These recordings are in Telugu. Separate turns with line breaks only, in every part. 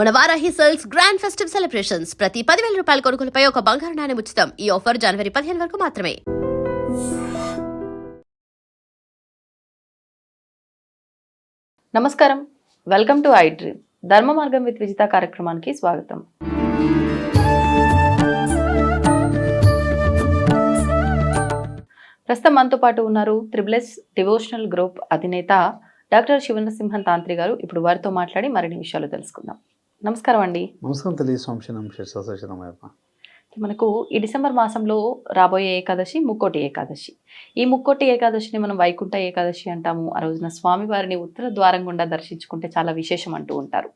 మన Varahi sales grand festive celebrations. ప్రతి పదివేల రూపాయల కొనుగోలుపై ఒక బంగారు నాణ్యం ఉచితం. ఈ ఆఫర్ జనవరి పదిహేను వరకు మాత్రమే.
నమస్కారం. వెల్కమ్ టు ఐ డ్రీమ్ ధర్మ మార్గం విత్ విజిత కార్యక్రమానికి స్వాగతం. ప్రస్తుతం మనతో పాటు ఉన్నారు త్రిబులెస్ డివోషనల్ గ్రూప్ అధినేత డాక్టర్ శివనరసింహన్ తాంత్రి గారు. ఇప్పుడు వారితో మాట్లాడి మరిన్ని విషయాలు తెలుసుకుందాం. నమస్కారం అండి
నమస్కారం తెలియ సంశయం శశనమయ్యప్ప
మనకు ఈ డిసెంబర్ మాసంలో రాబోయే ఏకాదశి ముక్కోటి ఏకాదశి. ఈ ముక్కోటి ఏకాదశిని మనం వైకుంఠ ఏకాదశి అంటాము. ఆ రోజున స్వామివారిని ఉత్తర ద్వారం గుండా దర్శించుకుంటే చాలా విశేషం అంటూ ఉంటారు.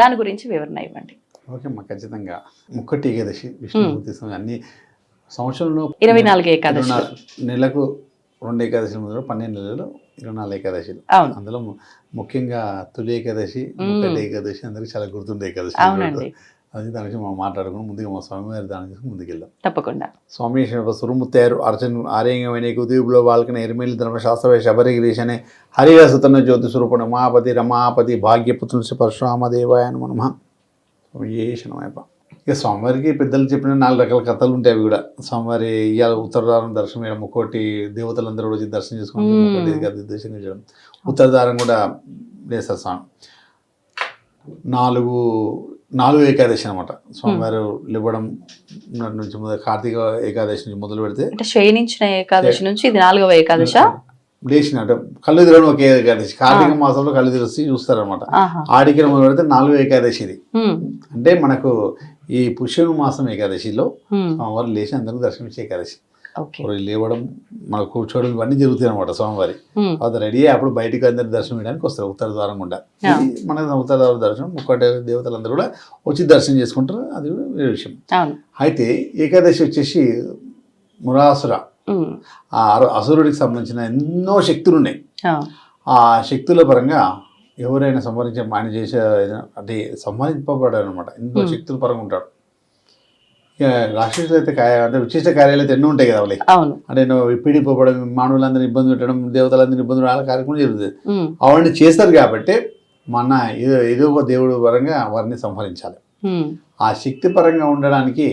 దాని గురించి వివరణ ఇవ్వండి.
ఓకే అమ్మా ఖచ్చితంగా. ముక్కటి ఏకాదశి విష్ణుమూర్తి స్వామి అన్ని సంవత్సరంలో
ఇరవై నాలుగు ఏకాదశి
నెలకు రెండు ఏకాదశి మొదలు పన్నెండు నెలలు ఇరవై నాలుగు ఏకాదశిలు
అవును.
అందులో ముఖ్యంగా తొలి ఏకాదశి. ముక్కటి ఏకాదశి అందరికి చాలా గుర్తుండే ఏకాదశి అది దాని గురించి మనం మాట్లాడుకుని ముందుగా మా స్వామివారి దాని గురించి ముందుకెళ్దాం.
తప్పకుండా.
స్వామి సురుముత్తారు అర్చన ఆర్యంగమైన ఉదయపులో వాళ్ళకన ఎరిమేలి ధర్మశాస్త్రవే శబరిగిరీశనే హరిరసుతన జ్యోతి స్వరూపణ ఉమాపతి రమాపతి భాగ్యపుత్రుని పరశురామ దేవాయ నమ. ఏ శనమయ్యప్ప ఇక స్వామివారికి పెద్దలు చెప్పిన నాలుగు రకాల కథలు ఉంటాయి అవి కూడా. స్వామివారి ఇవాళ ఉత్తరదారం దర్శనం చేయడం ముక్కోటి దేవతలందరూ వచ్చి దర్శనం గది దర్శనం చేయడం ఉత్తరదారం కూడా చేస్తారు స్వామి. నాలుగు నాలుగు ఏకాదశి అనమాట స్వామివారు ఇవ్వడం నుంచి కార్తీక ఏకాదశి నుంచి మొదలు పెడితే
అంటే క్షయించిన ఏకాదశి నుంచి ఇది నాలుగవ ఏకాదశ?
లేచిన అంటే కళ్ళు తిరగడం ఒకే ఏకాదశి. కార్తీక మాసంలో కళ్ళు తెరిచి చూస్తారనమాట ఆడికి మొదలు పెడితే నాలుగు ఏకాదశి ఇది. అంటే మనకు ఈ పుష్యమి మాసం ఏకాదశిలో
ఉమ్,
స్వామివారు లేచి అందరికి దర్శనమిచ్చే ఏకాదశి. లేవడం మన కూర్చోవడం ఇవన్నీ జరుగుతాయి అనమాట స్వామివారి.
ఉమ్,
అది రెడీ అయ్యి అప్పుడు బయటికి అందరు దర్శనం చేయడానికి వస్తారు ఉత్తర ద్వారం గుండా. మన ఉత్తర ద్వారం దర్శనం ముక్కటి దేవతలందరూ కూడా వచ్చి దర్శనం చేసుకుంటారు అది కూడా వేరే విషయం. అయితే ఏకాదశి వచ్చేసి మురాసుర. ఆ అసురుడికి సంబంధించిన ఎన్నో శక్తులు ఉన్నాయి
ఆ
శక్తుల పరంగా ఎవరైనా సంహరించే ఆయన చేసే అంటే సంహరింపబడారు అనమాట
Hmm.
శక్తుల పరంగా ఉంటాడు. రాక్షసులు అయితే అంటే విశిష్ట కార్యాలు అయితే ఎన్నో ఉంటాయి కదా వాళ్ళకి. అంటే నువ్వు పీడిపోవడం మానవులందరినీ ఇబ్బంది పెట్టడం దేవతలందరినీ ఇబ్బంది పెట్టడం కార్యక్రమం జరుగుతుంది. అవన్నీ చేస్తారు కాబట్టి మన ఏదో ఏదో ఒక దేవుడు పరంగా వారిని సంహరించాలి. ఆ శక్తి పరంగా ఉండడానికి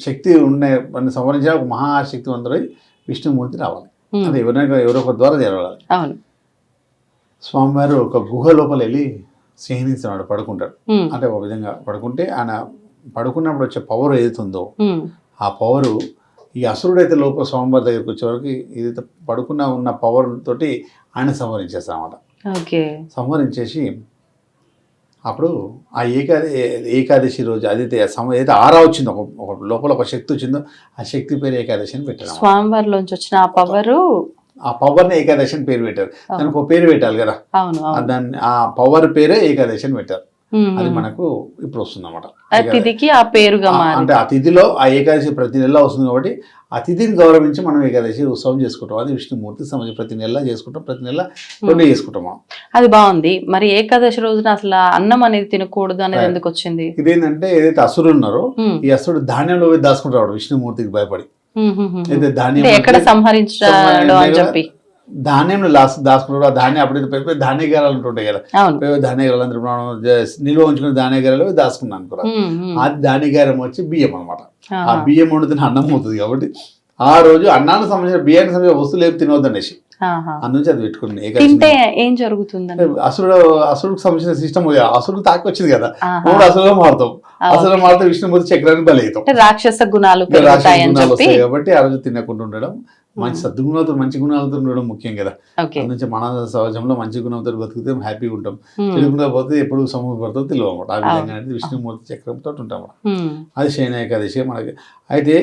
శక్తి ఉండే వారిని సంహరించడానికి ఒక మహాశక్తివంతుడై విష్ణుమూర్తి రావాలి. అది ఎవరైనా ఎవరో ఒక ద్వారా జరగాలి స్వామివారు ఒక గుహ లోపల వెళ్ళి స్నేహిస్తున్నాడు పడుకుంటాడు. అంటే ఒక విధంగా పడుకుంటే ఆయన పడుకున్నప్పుడు వచ్చే పవర్ ఏదైతుందో ఆ పవరు ఈ అసురుడైతే లోపల స్వామివారి దగ్గరికి వచ్చే వరకు ఏదైతే పడుకున్న ఉన్న పవర్ తోటి ఆయన సంహరించేస్తాడు అనమాట
ఓకే.
సంహరించేసి అప్పుడు ఆ ఏకాద ఏకాదశి రోజు అదైతే సమ ఏదైతే ఆరా వచ్చిందో ఒక లోపల ఒక శక్తి వచ్చిందో ఆ శక్తి పేరు ఏకాదశి అని పెట్టారు.
స్వామివారిలోంచి వచ్చిన ఆ పవరు
ఆ పవర్ని ఏకాదశి అని పేరు పెట్టారు. దానికి ఒక పేరు పెట్టాలి కదా. దాన్ని ఆ పవర్ పేరే ఏకాదశి అని పెట్టారు అది. మనకు ఇప్పుడు వస్తుంది అనమాట
తిథికి ఆ పేరుగా
అంటే ఆ తిథిలో ఆ ఏకాదశి ప్రతి నెల వస్తుంది కాబట్టి ఆ తిథిని గౌరవించి మనం ఏకాదశి ఉత్సవం చేసుకుంటాం. అది విష్ణుమూర్తి సంబంధించి ప్రతి నెల చేసుకుంటాం ప్రతి నెల రెండు చేసుకుంటాం మనం.
అది బాగుంది. మరి ఏకాదశి రోజున అసలు అన్నం అనేది తినకూడదు అనేది. ఎందుకు వచ్చింది?
ఇదేంటంటే ఏదైతే అసురులు ఉన్నారో ఈ అసురుడు ధాన్యంలో దాచుకుంటాడు విష్ణుమూర్తికి భయపడి. అయితే ధాన్యం
ఎక్కడ సంహరించాడు అని చెప్పి.
ధాన్యంలో లాస్ దాచుకుంటాడు ఆ ధాన్యం అప్పుడైతే పెద్ద పెద్ద ధాన్యగారాలు ఉంటుంటాయి కదా. ధాన్యగారాలు అందరూ నిల్వ ఉంచుకునే ధాన్యగారాలు దాచుకున్నాను
ఉమ్.
ఆ ధాన్యగారం వచ్చి బియ్యం అనమాట ఆ. బియ్యం వండుతున్న అన్నం అవుతుంది కాబట్టి ఆ రోజు అన్నానికి సంబంధించిన బియ్యానికి సంబంధించిన వస్తువులు ఏమి తినవద్దు అనేసి.
ఆహా.
అందునుంచి అది పెట్టుకుని
తింటే ఏం జరుగుతుందని
అసురుడు అసురుడికి సంబంధించిన సిస్టమ్ అసురుడు తాకి వచ్చింది కదా. మూడు అసురుగా మారుతాం.
ఆ,
అసురు మారితే విష్ణుమూర్తి చక్రానికి బలి అవుతాం
రాక్షస గుణాలు
కాబట్టి ఆ రోజు తినకుండా ఉండడం మంచి సద్గుణాలతో మంచి గుణాలతో ఉండడం ముఖ్యం కదా. అందుకే మన సమాజంలో మంచి గుణంతో బతికితే హ్యాపీగా ఉంటాం. తెలుగులో పోతే ఎప్పుడు సమూహ పడుతుందో తెలియదు అనమాట ఆ విధంగా. అనేది విష్ణుమూర్తి చక్రంతో ఉంటాం అది శయన ఏకాదశి మనకి. అయితే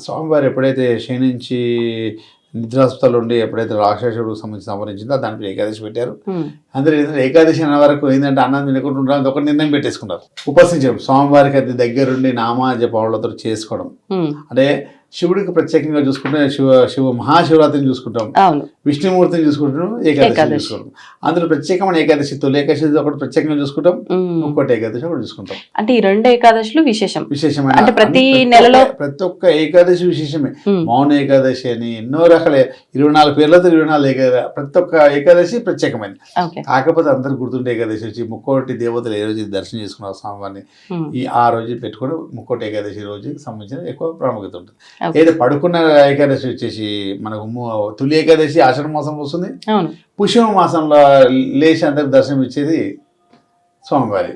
స్వామివారు ఎప్పుడైతే శయనించి నిద్రాస్పతాలు ఉండి ఎప్పుడైతే రాక్షసుడు సంబంధించి సంహరించిందో దానికి ఏకాదశి పెట్టారు.
ఉమ్,
అందరూ ఏంటంటే ఏకాదశి అనే వరకు ఏంటంటే అన్నం తినకుండా ఉండాలని ఒక నిర్ణయం పెట్టేసుకున్నారు. ఉపస్థించడం స్వామివారికి అది దగ్గరుండి నామా జపాలతో చేసుకోవడం.
ఉమ్,
అంటే శివుడికి ప్రత్యేకంగా చూసుకుంటే శివ శివ మహాశివరాత్రిని చూసుకుంటాం. విష్ణుమూర్తిని చూసుకుంటాం ఏకాదశి. చూసుకుంటాం. అందులో ప్రత్యేకమైన ఏకాదశి తొలి ఏకాదశి ఒకటి ప్రత్యేకంగా చూసుకుంటాం. ఇంకోటి ఏకాదశి ఒకటి చూసుకుంటాం.
అంటే ఈ రెండు ఏకాదశులు విశేషం.
విశేషమైన
అంటే ప్రతి నెలలో-
ప్రతి ఒక్క ఏకాదశి విశేషమే. మౌన ఏకాదశి అని ఎన్నో రకాల ఇరవై నాలుగు పేర్లతో ఇరవై నాలుగు ఏకాదశి ప్రతి ఒక్క ఏకాదశి ప్రత్యేకమైనది. కాకపోతే అందరు గుర్తుండే ఏకాదశి వచ్చి ముక్కోటి దేవతలు ఏ రోజు దర్శనం చేసుకున్నారు స్వామివారిని. ఈ ఆ రోజు పెట్టుకుని ముక్కోటి ఏకాదశి రోజుకి సంబంధించిన ఎక్కువ ప్రాముఖ్యత ఉంటుంది. ఏదో పడుకున్న ఏకాదశి వచ్చేసి మనకు తొలి ఏకాదశి ఆషాఢ మాసం వస్తుంది పుష్యమ మాసంలో లేచి అందరికి దర్శనం ఇచ్చేది స్వామివారి.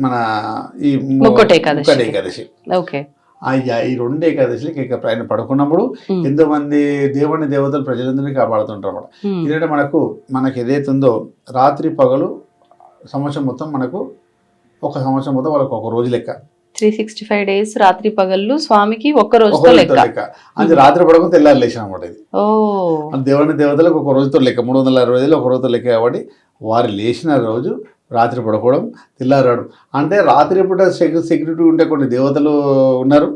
మన ఈ
ముక్కోటి ఏకాదశి.
ముక్కోటి ఏకాదశి
ఓకే
ఆ యా- ఈ రెండు ఏకాదశికి ఇక ఆయన పడుకున్నప్పుడు. ఎంతో మంది దేవుని దేవతలు ప్రజలందరినీ కాపాడుతుంటారు
ఉమ్.
ఎందుకంటే మనకు మనకి ఏదైతే ఉందో రాత్రి పగలు సంవత్సరం మొత్తం మనకు ఒక సంవత్సరం మొత్తం వాళ్ళకి ఒక రోజు లెక్క
త్రీ సిక్స్టీ ఫైవ్ డేస్ రాత్రి పగళ్ళు స్వామికి ఒక్క
ఒక
రోజుతో లెక్క.
అది రాత్రి పడకుండా తెల్లారి లేచిన అనమాట ఇది దేవుని దేవతలకు ఒక రోజుతో లెక్క మూడు వందల అరవై రోజులు ఒక రోజుతో లెక్క కాబట్టి వారు లేచిన రోజు రాత్రి పడుకోవడం తెల్లారాడు. అంటే రాత్రి పూట సెక్యూ సెక్యూరిటీ ఉంటే కొన్ని దేవతలు ఉన్నారు.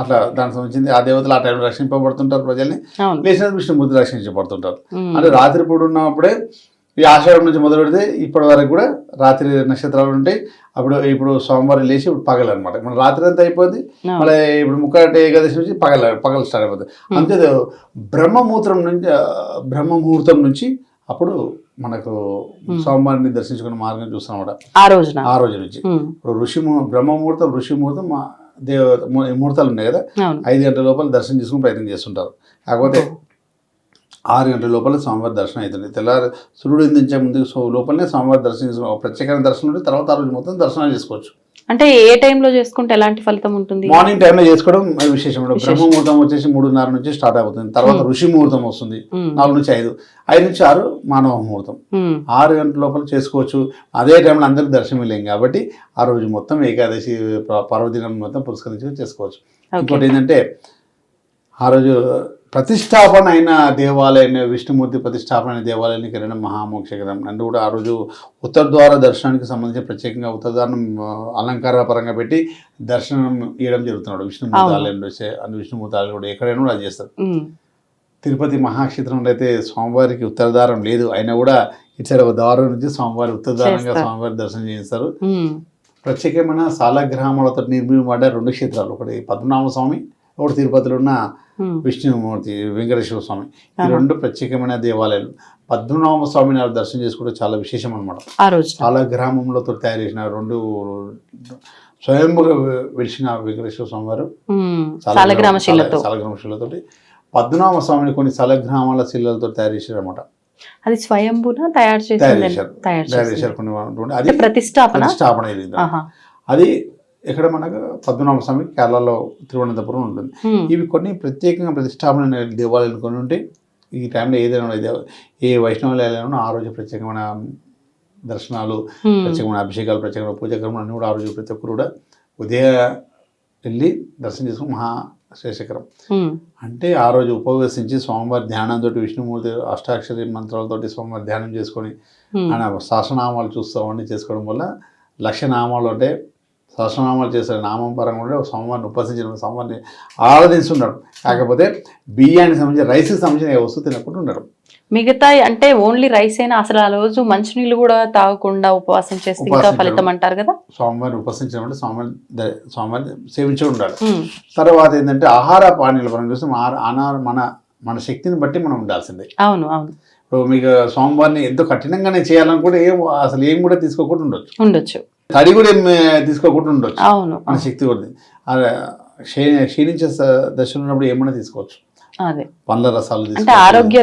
అట్లా దానికి సంబంధించింది. ఆ దేవతలు ఆ టైంలో రక్షింపబడుతుంటారు ప్రజల్ని. లేచిన విష్ణుమూర్తి రక్షించబడుతుంటారు. అంటే రాత్రి పూట ఉన్నప్పుడే ఈ ఆషాఢం నుంచి మొదలు పెడితే ఇప్పటి వరకు కూడా రాత్రి నక్షత్రాలు ఉంటాయి. అప్పుడు ఇప్పుడు సోమవారం లేచి ఇప్పుడు పగలు అనమాట మన రాత్రి అంతా అయిపోద్ది.
అవును.
మళ్ళీ ఇప్పుడు ముక్కటి ఏకాదశి నుంచి పగల పగలు స్టార్ట్ అయిపోతుంది అంతే బ్రహ్మముహూర్తం నుంచి బ్రహ్మముహూర్తం నుంచి అప్పుడు మనకు సోమవారిని దర్శించుకునే మార్గం చూస్తాం
ఆ రోజున.
ఆ రోజు నుంచి. ఇప్పుడు ఋషి బ్రహ్మముహూర్తం ఋషి ముహూర్తం దేవ ముహూర్తాలు ఉన్నాయి కదా. ఐదు గంటల లోపల దర్శనం చేసుకుని ప్రయత్నం చేస్తుంటారు. కాకపోతే ఆరు గంటల లోపల స్వామివారి దర్శనం అవుతుంది. తెల్లారి సూర్యుడు ఉదయించే ముందు లోపలనే స్వామివారి దర్శనం ప్రత్యేకమైన దర్శనం ఉంటే తర్వాత ఆ రోజు మొత్తం దర్శనం చేసుకోవచ్చు.
అంటే ఏ టైంలో చేసుకుంటే ఎలాంటి ఫలితం ఉంటుంది?
మార్నింగ్ టైంలో చేసుకోవడం విశేషం.
విశేషం.
బ్రహ్మ ముహూర్తం వచ్చేసి మూడున్నర నుంచి స్టార్ట్ అవుతుంది తర్వాత ఋషి ముహూర్తం వస్తుంది.
ఉమ్.
నాలుగు నుంచి ఐదు. ఐదు నుంచి ఆరు మానవ ముహూర్తం
ఉమ్.
ఆరు గంటల లోపల చేసుకోవచ్చు. అదే టైంలో అందరికి దర్శనం లేం కాబట్టి ఆ రోజు మొత్తం ఏకాదశి పర్వదినం మొత్తం పురస్కరించి చేసుకోవచ్చు. ఇంకోటి ఏంటంటే ఆ రోజు ప్రతిష్టాపన అయిన దేవాలయం విష్ణుమూర్తి ప్రతిష్టాపన అయిన దేవాలయానికి వెళ్ళడం మహామోక్షకరం అంటే కూడా ఆ రోజు ఉత్తర ద్వార దర్శనానికి సంబంధించి ప్రత్యేకంగా ఉత్తర ద్వారం ఆ, అలంకార పరంగా పెట్టి దర్శనం ఇవ్వడం జరుగుతున్నాడు విష్ణుమూర్తి. ఆలయంలో విష్ణుమూర్తి ఆలయం కూడా ఎక్కడైనా కూడా అది చేస్తారు. తిరుపతి మహాక్షేత్రంలో అయితే స్వామివారికి ఉత్తర ద్వారం లేదు అయినా కూడా ఇటు సైడ్ ఒక ద్వారం నుంచి స్వామివారి ఉత్తర ద్వారంగా
చేస్తారు.
స్వామివారి దర్శనం చేస్తారు. ప్రత్యేకమైన సాలగ్రామాలతో నిర్మింపబడ్డ రెండు క్షేత్రాలు ఒకటి పద్మనాభ స్వామి ఒకటి తిరుపతిలో ఉన్న. విష్ణుమూర్తి వెంకటేశ్వర స్వామి. ఈ. రెండు ప్రత్యేకమైన దేవాలయాలు. పద్మనాభ స్వామిని దర్శనం చేసుకోవడం చాలా విశేషం అనమాట
ఆ రోజు.
చాలా గ్రామంలో తయారు చేసిన రెండు స్వయంగా వెలిసిన వెంకటేశ్వర స్వామి వారు
సాలగ్రామ శిలతో
సాలగ్రామ శిలతోటి పద్మనాభ స్వామిని కొన్ని సాలగ్రామాల శిలలతో తయారు చేశారు అనమాట
అది స్వయంభున తయారు
చేశారు.
తయారు
చేశారు కొన్ని
ప్రతిష్టాపన.
అది ఎక్కడ మనకు పద్మనాభ స్వామి కేరళలో తిరువనంతపురం ఉంటుంది. ఇవి కొన్ని ప్రత్యేకంగా ప్రతిష్టాపన దేవాలయాలు కొన్ని ఉంటాయి ఈ టైంలో ఏదైనా ఏ వైష్ణవాలయాలను ఆ రోజు ప్రత్యేకమైన దర్శనాలు. ప్రత్యేకమైన అభిషేకాలు ప్రత్యేకమైన పూజక్రమం అన్నీ కూడా ఆ రోజు ప్రతి ఒక్కరు కూడా ఉదయ వెళ్ళి దర్శనం చేసుకుని మహా శ్రేషకరం
ఉమ్.
అంటే ఆ రోజు ఉపవేశించి స్వామివారి ధ్యానంతో విష్ణుమూర్తి అష్టాక్షరి మంత్రాలతోటి స్వామివారి ధ్యానం చేసుకొని. ఆయన సహస్రనామాలు చూస్తూ అవన్నీ చేసుకోవడం వల్ల లక్ష నామాలు అంటే సహస్రనామాలు చేసే నామం పరంగా ఉంటే స్వామివారిని ఉపాసించిన స్వామివారిని ఆరాధిస్తున్నాడు కాకపోతే బియ్యానికి సంబంధించిన రైస్కి సంబంధించిన ఏ వస్తువు తినకుండా ఉండడం
మిగతా అంటే ఓన్లీ రైస్ అయినా అసలు ఆ రోజు మంచినీళ్ళు కూడా తాగకుండా ఉపవాసం చేస్తే ఇంకా ఫలితం అంటారు కదా?
స్వామివారిని ఉపాసించడం ద- స్వామివారిని సేవించి ఉండాలి. తర్వాత ఏంటంటే ఆహార పానీయాల పరంగా చూస్తే మన మన శక్తిని బట్టి మనం ఉండాల్సిందే.
అవును అవును.
ఇప్పుడు మీకు స్వామివారిని ఎంతో కఠినంగానే చేయాలనుకుంటే ఏం అసలు ఏం కూడా తీసుకోకుండా ఉండొచ్చు.
ఉండొచ్చు.
తడి కూడా తీసుకోకుండా ఉండొచ్చు
అవును
మన శక్తి క్షీ- క్షీణించే దశలో ఉన్నప్పుడు ఏమైనా తీసుకోవచ్చు
అదే
పండ్ల రసాలు
అంటే. ఆరోగ్య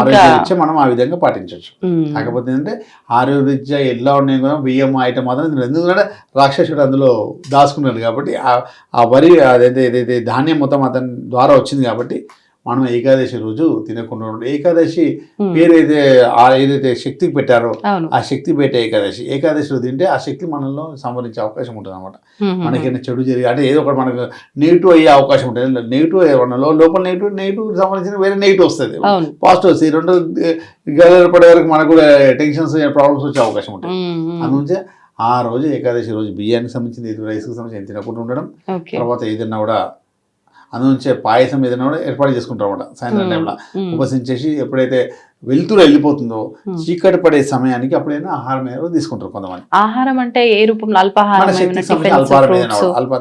ఆరోగ్యరీత్యా మనం ఆ విధంగా పాటించవచ్చు. కాకపోతే ఏంటంటే ఆరోగ్యరీత్యా ఎలా ఉన్నాయి కూడా బియ్యం ఐటమ్ మాత్రం. ఎందుకంటే రాక్షసుడు అందులో దాచుకున్నాడు కాబట్టి ఆ- ఆ వరి అదైతే ఏదైతే ధాన్యం మొత్తం అతని ద్వారా వచ్చింది కాబట్టి మనం ఏకాదశి రోజు తినకుండా. ఏకాదశి
ఉమ్.
పేరు అయితే ఆ ఏదైతే శక్తికి పెట్టారో ఆ శక్తి పెట్టే ఏకాదశి. ఏకాదశిలో తింటే ఆ శక్తి మనలో సంవరించే అవకాశం ఉంటుంది అనమాట. మనకైనా చెడు జరిగి అంటే ఏదో ఒకటి మనకు నెగిటివ్ అయ్యే అవకాశం ఉంటుంది. నెగిటివ్ ఏమన్నా లోపల నెగిటివ్ నెగిటివ్ సంబంధించిన వేరే నెగిటివ్ వస్తుంది. పాజిటివ్ వస్తుంది. రెండు గలలు పడే వరకు మనకు కూడా టెన్షన్స్ ప్రాబ్లమ్స్ వచ్చే అవకాశం ఉంటుంది. అందుకే ఆ రోజు ఏకాదశి రోజు బియ్యానికి సంబంధించిన రైస్కి సంబంధించి తినకుండా ఉండడం. తర్వాత ఏదైనా కూడా అందులోంచే పాయసం ఏదైనా కూడా ఏర్పాటు చేసుకుంటారు అనమాట సాయంత్రం టైంలో. ఉపసించేసి ఎప్పుడైతే వెలుతురు వెళ్ళిపోతుందో. చీకటి పడే సమయానికి అప్పుడైనా ఆహారం ఏదో తీసుకుంటారు కొంతమంది.
ఆహారం అంటే ఏ రూపంలో
మన
అల్పాహారం
శక్తికి సంబంధించిన అల్పాహారం ఏదైనా అల్ప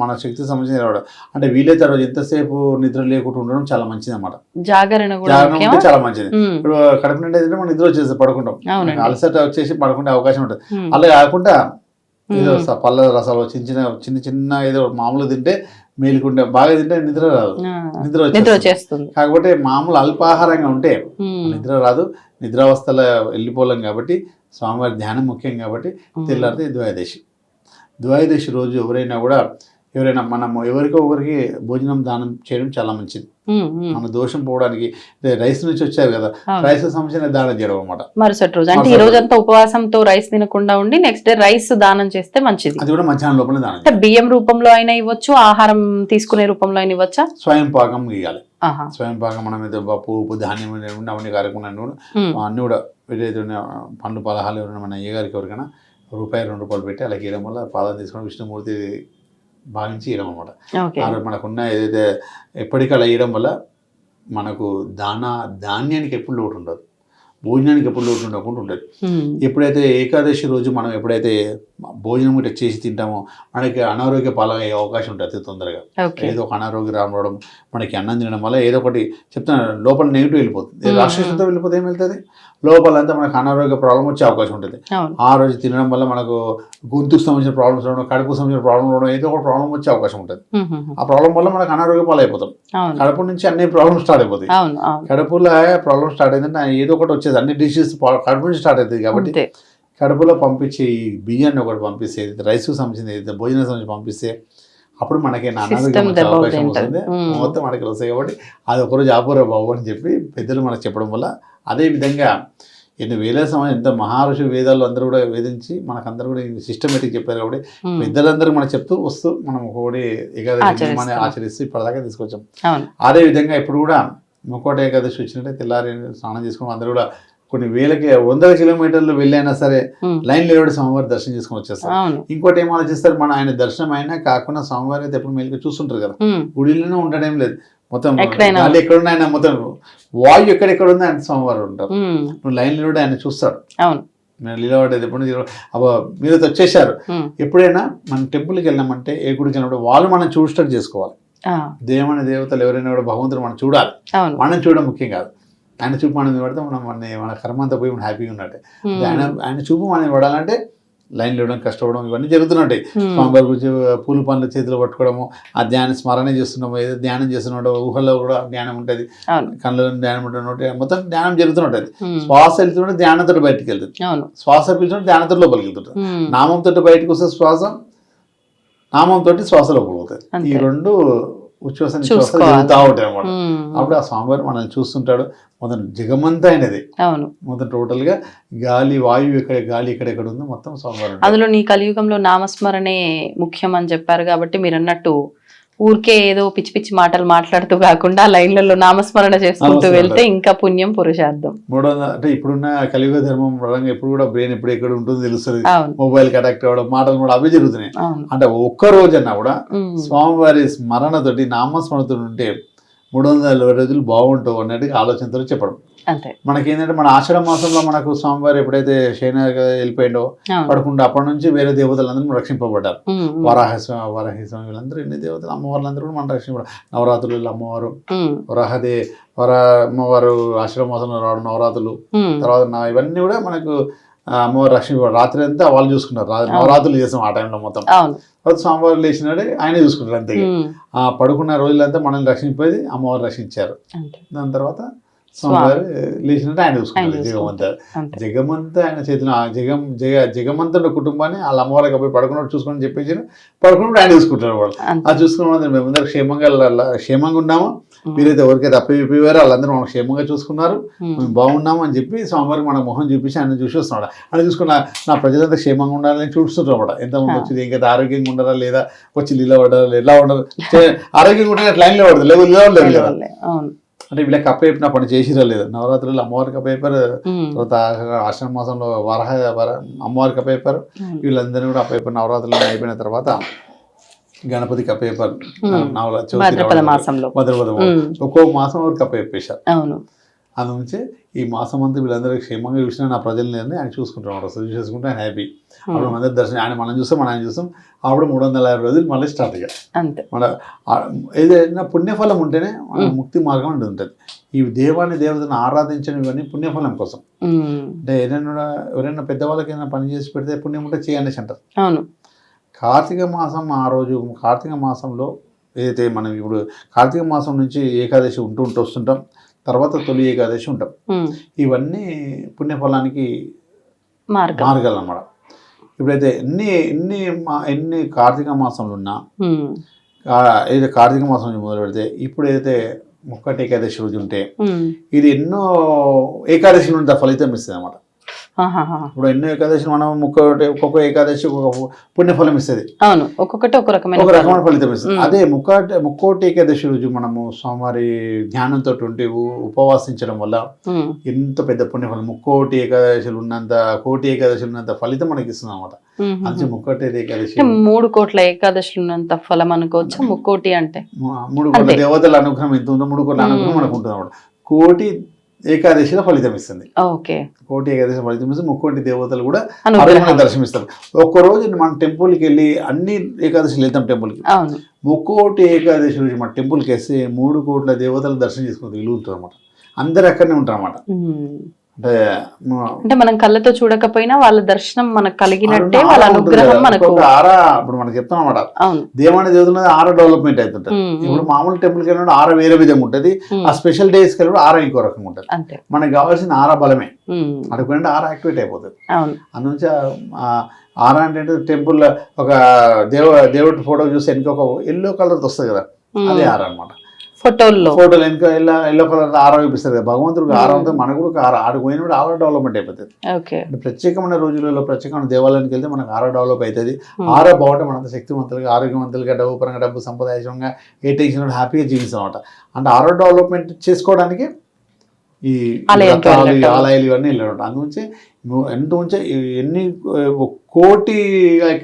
మన శక్తికి సంబంధించిన కూడా. అంటే వీలైతే రోజు ఎంతసేపు నిద్ర లేకుండా ఉండడం చాలా మంచిది అనమాట
జాగరణ
ఉంటే చాలా మంచిది. ఇప్పుడు కడుపు నిండా మనం నిద్ర వచ్చేసి పడుకుంటాం. అలసట వచ్చేసి పడుకునే అవకాశం ఉంటుంది. అలా కాకుండా ఏదో పళ్ళ రసాలు చిన్న చిన్న చిన్న చిన్న ఏదో మామూలు తింటే మేలుకుంటే బాగా తింటే నిద్ర రాదు. నిద్ర
నిద్ర
వచ్చేస్తుంది. కాకపోతే మామూలు అల్పాహారంగా ఉంటే నిద్ర రాదు. నిద్రావస్థలో వెళ్ళిపోలేం కాబట్టి స్వామివారి ధ్యానం ముఖ్యం కాబట్టి తెల్లారితే ద్వాదశి. ద్వాదశి రోజు ఎవరైనా కూడా ఎవరైనా మనం ఎవరికో ఒకరికి భోజనం దానం చేయడం చాలా మంచిది. మన దోషం పోవడానికి రైస్ నుంచి వచ్చారు కదా. రైస్ సంబంధించిన దానం చేయడం అనమాట
మరుసటి రోజు. అంటే ఈ రోజు అంతా ఉపవాసంతో రైస్ తినకుండా ఉండి నెక్స్ట్ డే రైస్ దానం చేస్తే మంచిది.
అది కూడా మధ్యాహ్నం లోపల దానం
బియ్యం రూపంలో అయినా ఇవ్వచ్చు ఆహారం తీసుకునే రూపంలో అయినా ఇవ్వచ్చా?
స్వయం పాకం
ఆహా.
స్వయం పాకం మనం ఏదో పప్పు ధాన్యం అవన్నీ కూడా అన్నీ కూడా ఏదైతే పండ్లు పలహాలు ఎవరైనా మన అయ్యగారికి ఎవరికైనా రూపాయి రెండు రూపాయలు పెట్టి అలా గీయడం వల్ల పాదం తీసుకొని విష్ణుమూర్తి భావించి ఇవ్వడం అనమాట మనకున్న ఏదైతే ఎప్పటికలా ఇవ్వడం వల్ల మనకు దాన ధాన్యానికి ఎప్పుడు లోటు ఉండదు. భోజనానికి ఎప్పుడు లోటు ఉండకుండా ఉంటుంది
ఉమ్,
ఎప్పుడైతే ఏకాదశి రోజు మనం ఎప్పుడైతే భోజనం ఇట్లా చేసి తింటామో మనకి అనారోగ్య పాలయ్యే అవకాశం ఉంటుంది అతి తొందరగా. ఏదో ఒక అనారోగ్యం రావడం మనకి అన్నం తినడం వల్ల ఏదో ఒకటి చెప్తాను లోపల నెగిటివ్ వెళ్ళిపోతుంది. రాక్షసంతో వెళ్ళిపోతే ఏం వెళ్తుంది? లోపలంతా మనకు అనారోగ్య ప్రాబ్లం వచ్చే అవకాశం ఉంటుంది. ఆ రోజు తినడం వల్ల మనకు గొంతుకు సంబంధించిన ప్రాబ్లమ్స్ రావడం కడుపుకు సంబంధించిన ప్రాబ్లం రావడం ఏదో ఒక ప్రాబ్లం వచ్చే అవకాశం ఉంటుంది. ఆ ప్రాబ్లం వల్ల మనకు అనారోగ్య పాలైపోతాం. కడుపు నుంచి అన్ని ప్రాబ్లమ్స్ స్టార్ట్ అయిపోతాయి. కడుపులో ప్రాబ్లమ్ స్టార్ట్ అయిందంటే ఏదో ఒకటి వచ్చేది అన్ని డిసీజ్ కడుపు నుంచి స్టార్ట్ అవుతుంది కాబట్టి కడుపులో పంపించే ఈ బియ్యాన్ని ఒకటి పంపిస్తే రైస్కి సంబంధించి ఏదైతే భోజనం సంబంధించి పంపిస్తే అప్పుడు మనకి అనారోగ్యం అవకాశం. వస్తుంది. మొత్తం మనకి వస్తాయి కాబట్టి అది ఒకరోజు ఆపురా బాబు అని చెప్పి పెద్దలు మనకు చెప్పడం వల్ల అదే విధంగా ఎన్ని వేల సమయం ఎంత మహర్షి వేదాలు అందరూ కూడా వేధించి మనకందరూ కూడా సిస్టమేటిక్ చెప్పారు కాబట్టి పెద్దలందరూ మనకు చెప్తూ వస్తూ మనం ఒకటి ఏకాదశి ఆచరిస్తూ ఇప్పటిదాకా తీసుకొచ్చాం.
అవును.
అదే విధంగా ఇప్పుడు కూడా ముక్కోట ఏకాదశి వచ్చినట్టే తెల్లారి స్నానం చేసుకుని అందరూ కూడా కొన్ని వేలకి వందల కిలోమీటర్లు వెళ్ళైనా సరే లైన్ నిలబడి స్వామివారి దర్శనం చేసుకుని వచ్చేస్తారు. ఇంకోటి ఏం ఆలోచిస్తారు మన ఆయన దర్శనం అయినా కాకుండా స్వామివారి అయితే ఎప్పుడు మేలుగా చూస్తుంటారు కదా. గుడిలోనే ఉండడం లేదు. మొత్తం. గాలి ఎక్కడున్నా ఆయన మొత్తం వాయు ఎక్కడెక్కడ ఉందో ఆయన స్వామివారు ఉంటారు. నువ్వు లైన్ నిలబడి ఆయన చూస్తాడు. నిలబడేది ఎప్పుడు అబ్బా మీరు వచ్చేసారు. ఎప్పుడైనా మన టెంపుల్కి వెళ్ళామంటే ఏ గుడికి వెళ్ళినప్పుడు వాళ్ళు మనం చూసేటట్టు చేసుకోవాలి.
ఆ,
దేవమైన దేవతలు ఎవరైనా కూడా భగవంతుడు మనం చూడాలి. మనం చూడడం ముఖ్యం కాదు. ఆయన చూపు మనం పడితే మనం మన మన కర్మ అంతా పోయి మనం హ్యాపీగా ఉన్నట్టే. ఆయన ఆయన చూపు మనం పడాలంటే లైన్ ఇవ్వడం కష్టపడడం ఇవన్నీ జరుగుతుంటాయి. స్వామివారి గురించి పూలు పనులు చేతిలో పట్టుకోవడము ఆ ధ్యానం స్మరణ చేస్తున్నాము ఏదో ధ్యానం చేస్తున్నాడు ఊహల్లో కూడా ధ్యానం ఉంటుంది. కళ్ళలో ధ్యానం ఉంటుంది మొత్తం ధ్యానం జరుగుతుంటుంది.
ఉమ్,
శ్వాస వెళ్తుంటే ధ్యానంతో బయటికి వెళ్తుంది. శ్వాస పీల్చుకుంటే ధ్యానంతో లోపలికి వెళ్తుంటుంది. నామంతో బయటకు వస్తే శ్వాస నామంతో శ్వాస లోపలికి పోతుంది ఈ. రెండు ఉచ్ఛ్వాస నిశ్వాస. జరుగుతూ ఉంటాయి అన్నమాట
ఉమ్,
అప్పుడు ఆ స్వామివారు మనల్ని చూస్తుంటాడు మొత్తం జగమంతా అయినది
అవును
మొత్తం టోటల్గా గాలి వాయువు ఎక్కడ గాలి ఎక్కడెక్కడ ఉందో మొత్తం స్వామివారు.
అందులో నీ కలియుగంలో నామస్మరణే ముఖ్యం అని చెప్పారు కాబట్టి మీరు అన్నట్టు ఊరికే ఏదో పిచ్చి పిచ్చి మాటలు మాట్లాడుతూ కాకుండా లైన్లలో నామస్మరణ చేసుకుంటూ. వెళ్తే ఇంకా పుణ్యం పురుషార్థం.
మూడో అంటే ఇప్పుడున్న కలియుగ ధర్మం పరంగా ఎప్పుడు కూడా బ్రెయిన్ ఎప్పుడు ఎక్కడ ఉంటుందో తెలుస్తుంది. మొబైల్ కనెక్ట్ అవ్వడం మాటలు కూడా అవే జరుగుతున్నాయి. అంటే ఒక్క రోజన్నా కూడా స్వామివారి స్మరణతోటి నామస్మరణతో ఉంటే మూడు వందల రోజులు బాగుంటావు అన్నట్టుగా ఆలోచనతో చెప్పడం.
అంతే.
మనకేంటంటే మన ఆషాఢ మాసంలో మనకు స్వామివారు ఎప్పుడైతే శయన వెళ్ళిపోయిండో
అవును.
పడకుండా అప్పటి నుంచి వేరే దేవతలందరూ రక్షింపబడ్డారు. వరాహ వరాహి స్వామి వీళ్ళందరూ ఎన్ని దేవతలు అమ్మవార్లందరూ కూడా మన రక్షింపబడ్డారు నవరాత్రులు అమ్మవారు వరాహదే వర అమ్మవారు ఆషాఢ మాసంలో రావడం నవరాత్రులు తర్వాత ఇవన్నీ కూడా మనకు అమ్మవారు రక్షింప రాత్రి అంతా వాళ్ళు చూసుకున్నారు నవరాత్రులు చేసాం ఆ టైంలో మొత్తం. తర్వాత స్వామివారు లేచినాడే ఆయన చూసుకుంటారు అంతే. ఆ పడుకున్న రోజులంతా మనల్ని రక్షించేది అమ్మవారు రక్షించారు. దాని తర్వాత లేచినట్టు ఆయన చూసుకుంటారు జగమంతా. జగమంతా ఆయన చేతిలో జగం జగ జగమంతున్న కుటుంబాన్ని వాళ్ళ అమ్మవారికి పోయి పడుకున్నట్టు చూసుకొని చెప్పేసి పడుకున్నప్పుడు ఆయన చూసుకుంటారు వాళ్ళు. ఆ చూసుకున్న మేమందరం క్షేమంగా క్షేమంగా ఉన్నాము. మీరైతే ఎవరికైతే అప్పయిపోయారో వాళ్ళందరూ మనం క్షేమంగా చూసుకున్నారు. మేము బాగున్నాము అని చెప్పి స్వామివారికి మన మొహం చూపించి ఆయన చూసి వస్తున్నాడు. ఆయన చూసుకున్న నా ప్రజలంతా క్షేమంగా ఉండాలని చూస్తుంటారు అనమాట ఎంతమంది. వచ్చింది ఇంకా ఆరోగ్యంగా ఉండరా లేదా? వచ్చి నీళ్ళ పడ్డారా? ఎలా ఉండరు? ఆరోగ్యంగా ఉంటే లైన్లో పడదు. లేవు
నిలవలే. అవును.
అంటే వీళ్ళకి అప్పయిపోయిన పని చేసిరా లేదు. నవరాత్రులు అమ్మవారికి అప్పయిపోయారు
ఉమ్,
తర్వాత ఆశ్రమ మాసంలో వరహ వర అమ్మవారికి అప్పయిపోయారు
ఉమ్,
వీళ్ళందరినీ కూడా అప్పయిపోయిన నవరాత్రులు అయిపోయిన తర్వాత గణపతి కప్పేపర్. నవల
భాద్రపద
రావడం.
మాసంలో.
ఒక్కో మాసం. వరకు కప్పేపేశారు
అవును.
అందు నుంచే ఈ మాసం అంతా వీళ్ళందరూ క్షేమంగా చూసినా నా ప్రజల్ని ఆయన చూసుకుంటాం అసలు చూసుకుంటే ఆయన హ్యాపీ అప్పుడు మనందరూ దర్శనం ఆయన మనం చూస్తాం మనం ఆయన చూస్తాం. అప్పుడు మూడు వందల యాభై రోజులు మళ్ళీ స్టార్ట్ ఇక. మన ఏదైనా పుణ్యఫలం ఉంటేనే ముక్తి మార్గం ఉంటుంది. ఈ దేవాన్ని దేవతను ఆరాధించడం ఇవన్నీ పుణ్యఫలం కోసం. అంటే ఏదైనా ఎవరైనా పెద్దవాళ్ళకి ఏదైనా పని చేసి పెడితే పుణ్యం ఉంటే చేయండి అంటారు.
అవును.
కార్తీక మాసం ఆ రోజు కార్తీక మాసంలో ఏదైతే మనం ఇప్పుడు కార్తీక మాసం నుంచి ఏకాదశి ఉంటూ ఉంటూ వస్తుంటాం తర్వాత తొలి ఏకాదశి ఉంటాం ఇవన్నీ పుణ్యఫలానికి
మార్గం.
మార్గాలు అన్నమాట ఇప్పుడైతే ఎన్ని ఎన్ని మా ఎన్ని కార్తీక మాసంలో ఉన్నా ఏదైతే కార్తీక మాసం నుంచి మొదలు పెడితే ఇప్పుడు ఏదైతే ముక్కటి ఏకాదశి రోజు ఉంటే ఇది ఎన్నో ఏకాదశి నుండి ఫలితం ఇస్తుంది అన్నమాట. ఇప్పుడు ఎన్నో ఏకాదశి మనం ముక్కోటి ఒక్కొక్క ఏకాదశి ఒక్కొక్క పుణ్యఫలం ఇస్తుంది.
అవును ఒక్కొక్కటి ఒక రకమైన
ఒక రకమైన ఫలితం ఇస్తుంది. అదే ముక్కోటి ముక్కోటి ఏకాదశి రోజు మనము స్వామివారి ధ్యానంతో ఉండి ఉ- ఉపవాసించడం వల్ల ఎంత పెద్ద పుణ్యఫలం ముక్కోటి ఏకాదశులు ఉన్నంత కోటి ఏకాదశులు ఉన్నంత ఫలితం మనకి ఇస్తుంది అనమాట అందుకే ముక్కోటి ఏకాదశి
మూడు కోట్ల ఏకాదశులు ఉన్నంత ఫలం అనుకోవచ్చు? ముక్కోటి అంటే?
మూడు కోట్ల. దేవతల అనుగ్రహం ఎంత ఉందో మూడు కోట్ల అనుగ్రహం. మనకు ఉంటుంది అనమాట కోటి ఏకాదశిలో ఫలితం ఇస్తుంది.
ఓకే.
కోటి ఏకాదశి ఫలితం ఇస్తుంది. ముక్కోటి దేవతలు కూడా. అభిమానం దర్శనమిస్తారు ఒక్క రోజు మన టెంపుల్కి వెళ్ళి అన్ని ఏకాదశి వెళ్తాం టెంపుల్కి. ముక్కోటి ఏకాదశి రోజు మన టెంపుల్కి వేస్తే మూడు కోట్ల దేవతలు దర్శనం చేసుకుని వీలు ఉంటుంది అనమాట అందరు అక్కడనే ఉంటారు అనమాట
ఉమ్.
అంటే
మనం కళ్ళతో చూడకపోయినా వాళ్ళ దర్శనం మనకు కలిగినట్టే
ఆరా
వాళ్ళ అనుగ్రహం. మనకు
ఆరా ఇప్పుడు మనకి చెప్తాం అనమాట దేవాన్ని దేవతల ఆర డెవలప్మెంట్ అవుతుంటుంది ఇప్పుడు మామూలు టెంపుల్కి వెళ్ళినప్పుడు ఆర వేరే విధంగా ఉంటుంది. ఆ స్పెషల్ డేస్కి వెళ్ళినప్పుడు ఆర ఇంకో రకంగా ఉంటుంది. మనకు కావాల్సిన ఆర బలమే. అడుగుంటే ఆర యాక్టివేట్ అయిపోతుంది. అందునుంచి ఆర అంటే టెంపుల్ ఒక దేవ దేవుడి ఫోటో చూస్తే వెనక ఒక ఎల్లో కలర్ వస్తుంది కదా. అదే ఆర అనమాట
ఫోటోల్లో.
ఫోటోలు వెనక ఎల్లో ఎల్లో కలర్ ఆర చూపిస్తారు కదా భగవంతుడికి ఆర ఉంటుంది మనకు కూడా ఆర ఆడికి పోయినప్పుడు ఆర డెవలప్మెంట్ అయిపోతుంది.
ఓకే.
ప్రత్యేకమైన రోజులలో ప్రత్యేకమైన దేవాలయానికి వెళ్తే మనకు ఆర డెవలప్ అవుతుంది.
Hmm.
ఆర బాగుంటే మనంత శక్తివంతులుగా ఆరోగ్యవంతులుగా డబ్బు పరంగా డబ్బు సంపదాయంగా ఏ టెన్షన్ హ్యాపీగా జీవిస్తాం అనమాట అంటే ఆరో డెవలప్మెంట్ చేసుకోవడానికి ఈ
వెళ్ళటం.
ఆలయాలు ఇవన్నీ వెళ్ళడం నువ్వు ఎంత ఉంచే ఎన్ని కోటి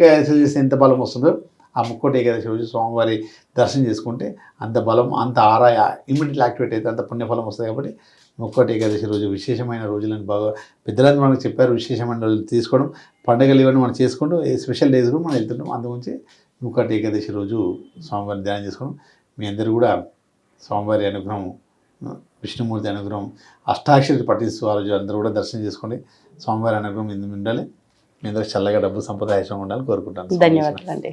చేస్తే ఎంత బలం వస్తుందో ఆ ముక్కోటి ఏకాదశి రోజు స్వామివారి దర్శనం చేసుకుంటే అంత బలం అంత ఆరా ఇమ్మీడియట్లీ యాక్టివేట్ అయితే అంత పుణ్యఫలం వస్తుంది కాబట్టి ముక్కోటి ఏకాదశి రోజు విశేషమైన రోజులని బాగా పెద్దలందరూ మనకు చెప్పారు విశేషమైన రోజులు తీసుకోవడం పండుగలు ఇవన్నీ మనం చేసుకుంటూ ఏ స్పెషల్ డేస్ కూడా మనం వెళ్తుంటాం. అందుగురించి ముక్కోటి ఏకాదశి రోజు స్వామివారిని ధ్యానం చేసుకోవడం మీ అందరూ కూడా స్వామివారి అనుగ్రహం విష్ణుమూర్తి అనుగ్రహం అష్టాక్షరి పఠిస్తూ ఆ రోజు అందరూ కూడా దర్శనం చేసుకోండి. స్వామివారి అనుగ్రహం ఇందు ఉండాలి. మీ అందరూ చల్లగా డబ్బు సంపద ఉండాలని కోరుకుంటాను.
ధన్యవాదాలండి.